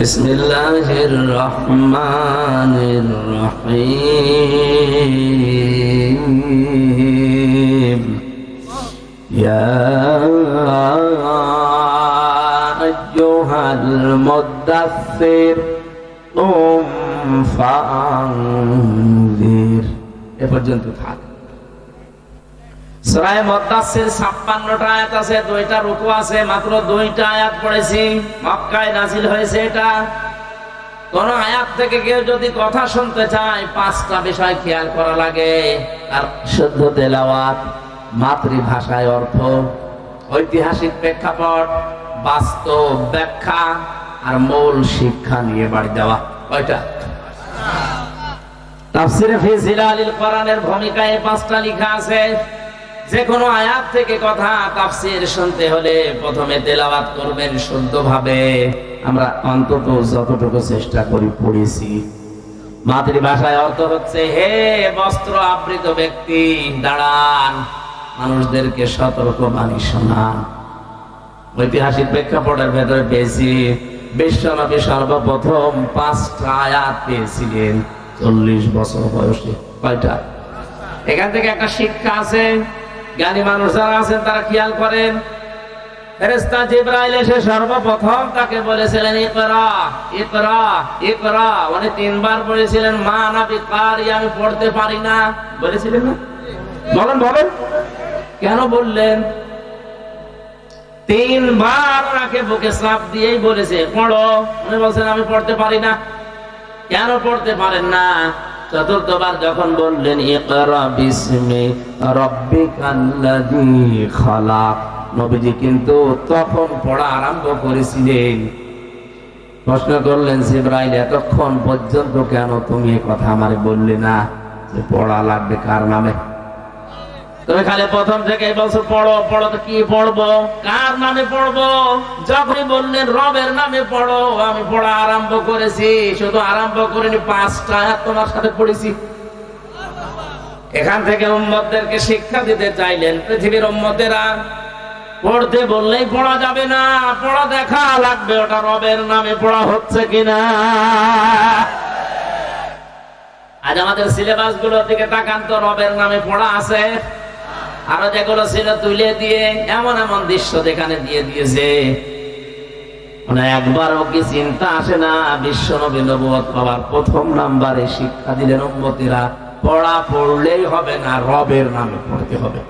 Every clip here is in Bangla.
بسم الله الرحمن الرحيم يا أيها المدثر قم فأنذر এ পর্যন্ত থাক আয়াত আছে, দুইটা আছে, মাত্র দুইটা আয়াত পড়েছি। হয়েছে এটা। আয়াত থেকে কেউ যদি কথা শুনতে চায়, পাঁচটা বিষয় খেয়াল করা লাগে। আর মাতৃভাষায় অর্থ, ঐতিহাসিক প্রেক্ষাপট, বাস্তব ব্যাখ্যা, আর মূল শিক্ষা নিয়ে বাড়ি দেওয়া। কয়টা? তাফসিরে ফি জিলালিল কোরআনের ভূমিকায় পাঁচটা লেখা আছে। যে কোনো আয়াত থেকে কথা তাফসির শুনতে হলে প্রথমে তেলাওয়াত করবেন শুদ্ধভাবে। আমরা অন্তত যতটুকু চেষ্টা করি, পড়েছি। মাতৃভাষায় অর্থ হচ্ছে, হে বস্ত্র আবৃত ব্যক্তি, দাঁড়ান। মানুষদেরকে সতর্ক বাণী শোনান ঐতিহাসিক প্রেক্ষাপটের ভেতরে পেয়েছি, বিশ্বনবী সর্বপ্রথম পাঁচটা আয়াত পেয়েছিলেন। চল্লিশ বছর বয়সে। কয়টা? এখান থেকে একটা শিক্ষা আছে। জ্ঞানী মানুষ যারা আছেন, তারা খেয়াল করেন। ফেরেস্তা জিব্রাইল এসে সর্বপ্রথম তাকে বলেছিলেন, ইকরা ইকরা ইকরা। উনি তিনবার বলেছিলেন, মা না বিকারি, আমি পড়তে পারি না। বলেছিলেন না? বলেন বলেন। কেন বললেন? তিনবার ওনাকে বুকে চাপ দিয়েই বলেছে, পড়ো। উনি বলছেন, আমি পড়তে পারি না। কেন পড়তে পারেন না? চতুর্থবার যখন বললেন নবীজি কিন্তু তখন পড়া আরম্ভ করেছিলেন। প্রশ্ন করলেন, জিব্রাইল, এতক্ষণ পর্যন্ত কেন তুমি কথা আমার বললে না? যে পড়া লাগবে কার নামে? তুমি খালি প্রথম থেকে বলছো, পড়ো পড়ো তো কি পড়ব? কার নামে পড়ব? যখনই বললেন, রবের নামে পড়ো। আমি পড়া আরম্ভ করেছি, শুধু আরম্ভ করিনি, পাঁচটা তোমার সাথে পড়েছি। এখান থেকে উম্মতদেরকে শিক্ষা দিতে চাইলেন, পৃথিবীর উম্মতেরা, পড়তে বললেই পড়া যাবে না, পড়া দেখা লাগবে, ওটা রবের নামে পড়া হচ্ছে কিনা। আজ আমাদের সিলেবাসগুলোর দিকে তাকান তো, রবের নামে পড়া আছে। আরও যেগুলো ছিল তুলে দিয়ে, এমন এমন দৃশ্য যেখানে দিয়ে দিয়েছে। একবারও কি চিন্তা আসে না, বিশ্ব পাওয়ার প্রথম নাম্বারে শিক্ষা দিলেন উম্মতিরা, পড়া পড়লেই হবে না, রবের নামে পড়তে হবে।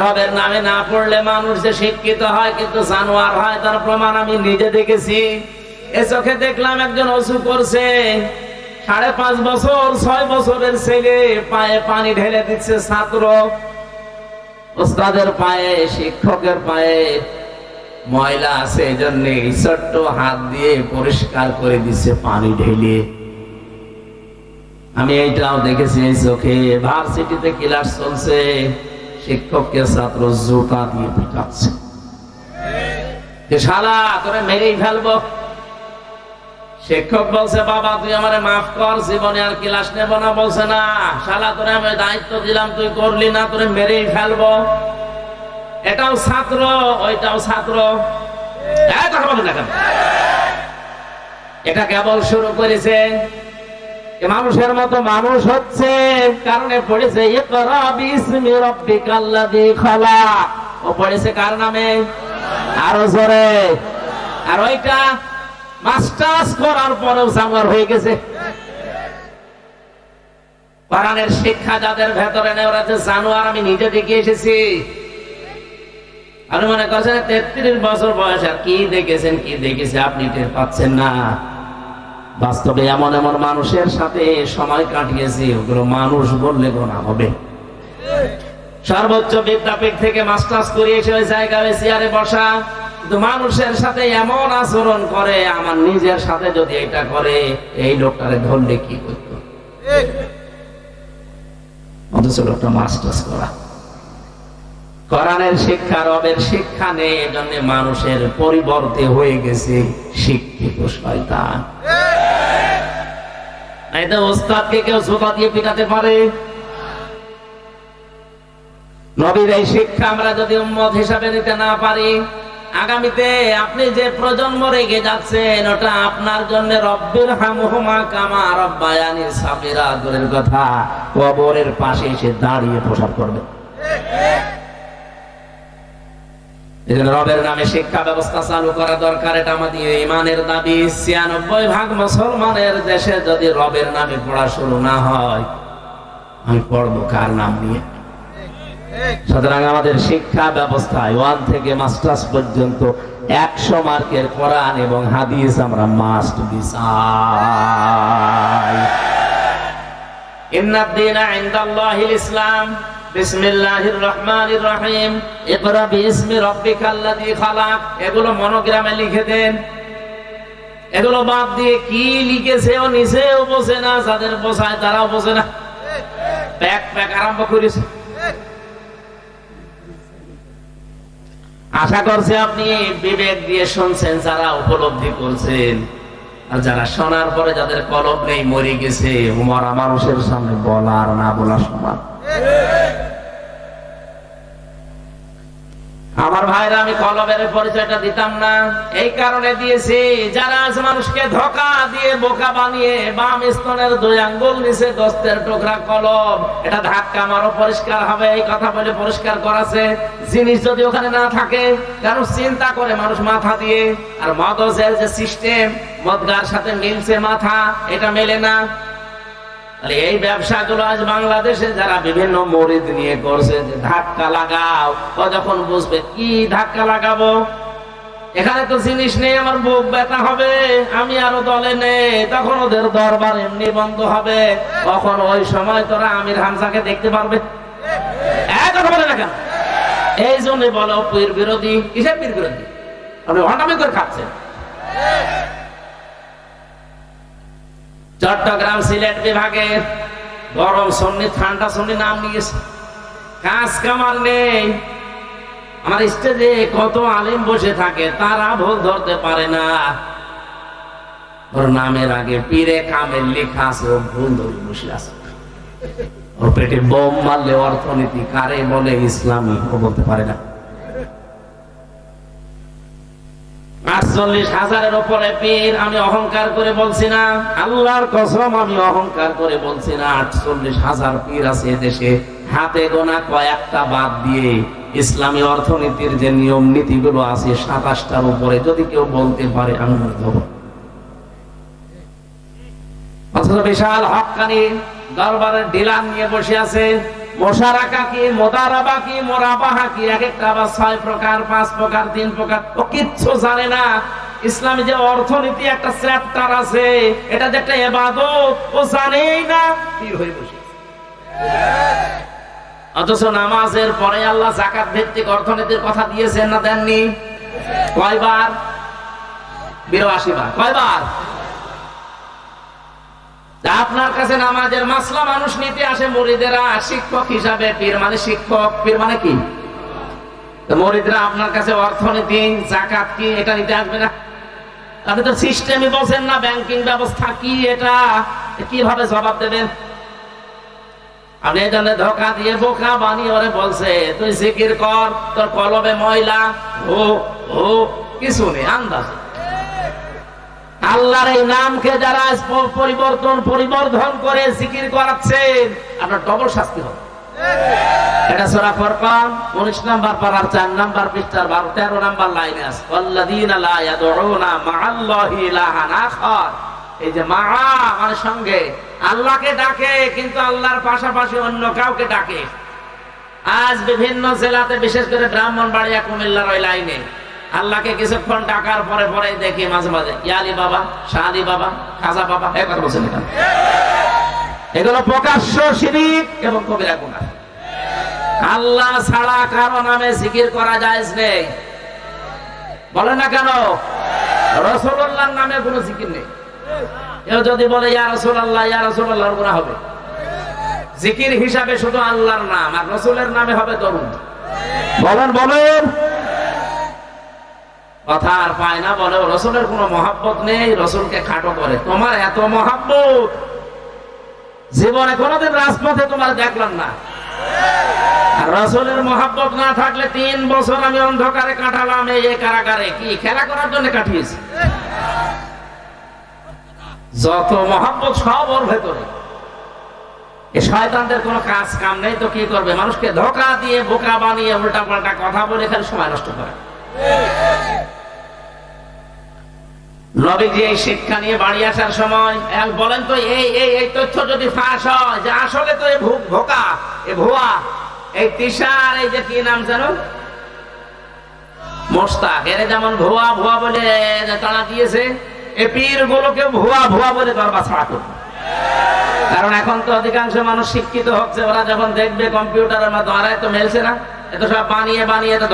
রবের নামে না পড়লে মানুষ যে শিক্ষিত হয়, কিন্তু জানোয়ার হয়, তার প্রমাণ আমি নিজে দেখেছি। এ চোখে দেখলাম একজন অসু করছে। সাড়ে পাঁচ বছর, ছয় বছরের ছেলে, পায়ে পানি ঢেলে দিচ্ছে ছাত্র। ওস্তাদের পায়ে, শিক্ষকের পায়ে ময়লা আছে এই জন্য ছোট্ট হাত দিয়ে পরিষ্কার করে দিচ্ছে পানি ঢেলে। আমি এইটাও দেখেছি এই চোখে। ভার্সিটিতে ক্লাস চলছে, শিক্ষককে ছাত্র জুতা দিয়ে পিটাচ্ছে। শালা, তোরে মেরেই ফেলব। শিক্ষক বলছে, বাবা, তুই আমারে মাফ কর, জীবনে আর ক্লাস নেব না, বলছে, না, শালা, তোরে আমি দায়িত্ব দিলাম, তুই করলি না, তোরে মেরেই ফেলব। এটাও ছাত্র, ওইটাও ছাত্র? এটা কেবল শুরু করেছে মানুষের মতো মানুষ হচ্ছে, কারণে পড়েছে ও পড়েছে কার নামে? আরও জোরে। আর ওইটা মাস্টার্স করার পরেও জানোয়ার হয়ে গেছে। কোরআনের শিক্ষা যাদের ভেতরে নেই, ওরা যে জানোয়ার, আমি নিজে দেখে এসেছি। আপনি মনে করছেন তেত্রিশ বছর বয়স আর কি দেখেছেন, কি দেখেছে আপনি টের পাচ্ছেন না। বাস্তবে এমন এমন মানুষের সাথে সময় কাটিয়েছি, ওগুলো মানুষ বললে গোনা হবে। সর্বোচ্চ বিদ্যাপীঠ থেকে মাস্টার্স করিয়েছে ওই জায়গায় চেয়ারে বসা। কিন্তু মানুষের সাথে এমন আচরণ করে আমার নিজের সাথে যদি এটা করে এই লোকটারে ধরলে কি করত? অথচ লোকটা মাস্টার্স করা। কোরআনের শিক্ষা রবের শিক্ষা নেই এজন্য মানুষের পরিবর্তে হয়ে গেছে শিক্ষিত শয়তান। এই তো ওস্তাদকে কেউ জোতা দিয়ে পিটাতে পারে? নবীর এই শিক্ষা আমরা যদি উম্মত হিসাবে নিতে না পারি আগামীতে আপনি যে প্রজন্ম রেখে যাচ্ছেন, ওটা আপনার জন্য রব্বের হামহুমা কামা রব্বায়ানি সাবিরা দূরের কথা। কবরের পাশে এসে দাঁড়িয়ে প্রসার করবে। রবের নামে শিক্ষা ব্যবস্থা চালু করা দরকার, এটা আমাদের ইমানের দাবি। ছিয়ানব্বই ভাগ মুসলমানের দেশে যদি রবের নামে পড়া শুরু না হয়, আমি পড়ব কার নাম নিয়ে? সুতরাং আমাদের শিক্ষা ব্যবস্থায় ওয়ান থেকে মাস্টার্স পর্যন্ত একশো মার্কের কোরআন এবং হাদিস আমরা মাস্ট খালাক। এগুলো দিয়ে কি লিখেছে ও নিচেও না না। আরম্ভ করেছে আশা করছে আপনি বিবেক দিয়ে শুনছেন, যারা উপলব্ধি করছেন। আর যারা শোনার পরে যাদের কলব নেই, মরে গেছে মরা মানুষের সামনে বলার না বলা সমান। আমার ভাইরা, আমি কলবের পরিচয়টা দিতাম না। এই কারণে দিয়েছি, যারা আজ মানুষকে ধোকা দিয়ে বোকা বানিয়ে বাম স্তনের দুই আঙ্গুল, নিচে দস্তের টুকরা কলম, এটা ধাক্কা মারো, পরিষ্কার হবে, এই কথা বলে পরিষ্কার করাছে। জিনিস যদি ওখানে না থাকে কারণ চিন্তা করে মানুষ মাথা দিয়ে? আর মগজের যে সিস্টেম মদগার সাথে মিলছে মাথা, এটা মেলে না। তাহলে এই ব্যবসাগুলো আজ বাংলাদেশে যারা বিভিন্ন মরিদ নিয়ে করছে, যে ধাক্কা লাগাও, ও যখন বুঝবে, কি ধাক্কা লাগাবো? এখানে তো জিনিস নেই, আমার বুক ব্যথা হবে, আমি আরও দলে নেই, তখন ওদের দরবার এমনি বন্ধ হবে। তখন ওই সময় তোরা আমির হামজাকে দেখতে পারবে? এই জন্য বলো পীর বিরোধী, কিসের পীর বিরোধী? আপনি হটামি করে খাচ্ছেন। চট্টগ্রাম সিলেট বিভাগে গরম সন্নি, ঠান্ডা সন্নি নাম নিয়েছে। কাজ কামার নেই। আমার স্টেজে কত আলিম বসে থাকে, তারা ভুল ধরতে পারে না। ওর নামের আগে পীরে কামের লেখা আছে, ও ভুল ধরে বসে আছে। ওর পেটে বোম মারলে অর্থনীতি, কারে বলে ইসলামী, ও বলতে পারে না। আটচল্লিশ হাজারের উপরে পীর, আমি অহংকার করে বলছি না। আল্লাহর কসম, আমি অহংকার করে বলছি না। আটচল্লিশ হাজার পীর আছে দেশে। হাতে গোনা কয়েকটা বাদ দিয়ে ইসলামী অর্থনীতির যে নিয়ম নীতিগুলো আছে সাতাশটার উপরে, যদি কেউ বলতে পারে, আমি দেব। বিশাল হকানি দরবারের ডিলার নিয়ে বসে আছে। কি কি কি এক একটা ছয় প্রকার, পাঁচ প্রকার, তিন প্রকার, ও কিচ্ছু জানে না। যে অর্থনীতি, একটা আছে, এটা যে একটা ও জানেই না। পীর হয়ে বসে অথচ নামাজের পরে আল্লাহ জাকাত ভিত্তিক অর্থনীতির কথা দিয়েছেন না দেননি? কয়বার? বিরাশি বার। কয়বার? আপনার কাছে নামাজের মাসলা মানুষ নিতে আসে, মরিদেরা শিক্ষক হিসাবে, পীর মানে শিক্ষক, পীর মানে কি? মরিদরা আপনার কাছে অর্থনীতি, জাকাত কি, এটা নিতে আসবে না। তাদের তো সিস্টেমই বলছেন না ব্যাংকিং ব্যবস্থা কি এটা? কীভাবে জবাব দেবেন? আপনি এই ধোকা দিয়ে বোকা বানিয়ে ওরে বলছে, তুই জিকির কর, তোর কলবে ময়লা ও ও কিছু নেই, আন্দাজ আল্লাহর এই নামকে যারা পরিবর্তন, পরিবর্ধন করে জিকির করাচ্ছেন, আপনার ডবল শাস্তি হবে। এটা সূরা ফুরকান 19 নাম্বার পারার 4 নাম্বার পৃষ্ঠার 12 13 নাম্বার লাইনে আছে। ওয়াল্লাযীনা লা ইয়াদউনা মা'আল্লাহি ইলাহান আখার। এই যে মা সঙ্গে, আল্লাহকে ডাকে, কিন্তু আল্লাহর পাশাপাশি অন্য কাউকে ডাকে। আজ বিভিন্ন জেলাতে, বিশেষ করে ব্রাহ্মণ বাড়িয়া কুমিল্লার ওই লাইনে আল্লাহকে কিছুক্ষণ ডাকার পরে পরে দেখি মাঝে মাঝে, ইয়ালি বাবা শাহাদি বাবা, খাজা বাবা, এ কথা বলছেন এখানে এগুলো প্রকাশ্য শিরিক এবং কবিরা গুনাহ। আল্লাহ ছাড়া কারও নামে জিকির করা যায় নেই। বলে না কেন? রসুল্লাহর নামে কোনো জিকির নেই। কেউ যদি বলে, ইয়া রসুল্লাহ ইয়া রসুল্লাহর গুণা হবে। জিকির হিসাবে শুধু আল্লাহর নাম, আর রসুলের নামে হবে তরুণ বলেন বলেন। কথা আর পায় না বলে রসুলের কোনো মহাব্বত নেই, রসুলকে খাটো করে। তোমার এত মহাব্বত, জীবনে কোনোদিন রাজপথে তোমার দেখলাম না। রসুলের মহাব্বত না থাকলে তিন বছর আমি অন্ধকারে কাটালাম এই কারাগারে। কি, খেলা করার জন্য কাটিয়েছি? যত মহাব্বত সব ওর ভেতরে। এ শয়তানদের কোনো কাজ কাম নেই তো কি করবে? মানুষকে ধোকা দিয়ে বোকা বানিয়ে উল্টা পাল্টা কথা বলে খালি সময় নষ্ট করে। নবীজি এই শিক্ষা নিয়ে বাড়ি আসার সময় বলেন তো, এই এই এই তথ্য যদি ফাঁস হয়, যে আসলে তো এই ভোকা, এ ভুয়া, এই তিসার এই যে কি নাম জানো যেমন ভুয়া ভুয়া বলে তাড়া দিয়েছে, এ পীর গুলোকে ভুয়া ভুয়া বলে দরবার ছাড়া করবে। কারণ এখন তো অধিকাংশ মানুষ শিক্ষিত হচ্ছে, ওরা যখন দেখবে কম্পিউটারের আরে তো মেলছে না এত সব বানিয়ে বানিয়ে তো